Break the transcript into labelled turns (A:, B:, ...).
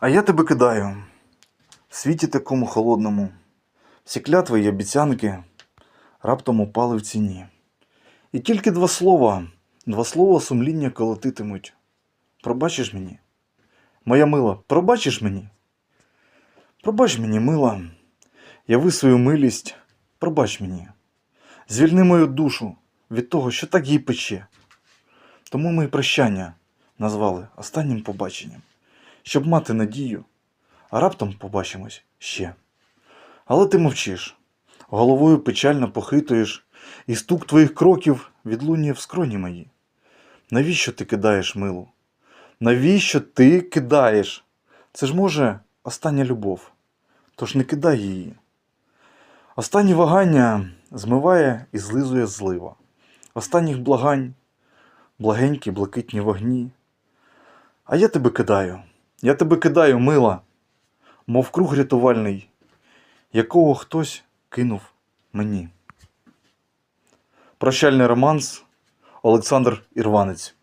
A: А я тебе кидаю в світі такому холодному. Всі клятви й обіцянки раптом упали в ціні. І тільки два слова, два слова сумління колотитимуть. Пробачиш мені? Моя мила, пробачиш мені? Пробач мені, мила, яви свою милість, пробач мені. Звільни мою душу від того, що так їй пече. Тому ми прощання назвали останнім побаченням, щоб мати надію, а раптом побачимось ще. Але ти мовчиш, головою печально похитуєш, і стук твоїх кроків відлунює в скроні мої. Навіщо ти кидаєш милу? Навіщо ти кидаєш? Це ж може остання любов, тож не кидай її. Останні вагання змиває і злизує злива. Останніх благань, благенькі блакитні вогні. А я тебе кидаю, я тебе кидаю, мила, мов круг рятувальний, якого хтось кинув мені. Прощальний романс Олександр Ірванець.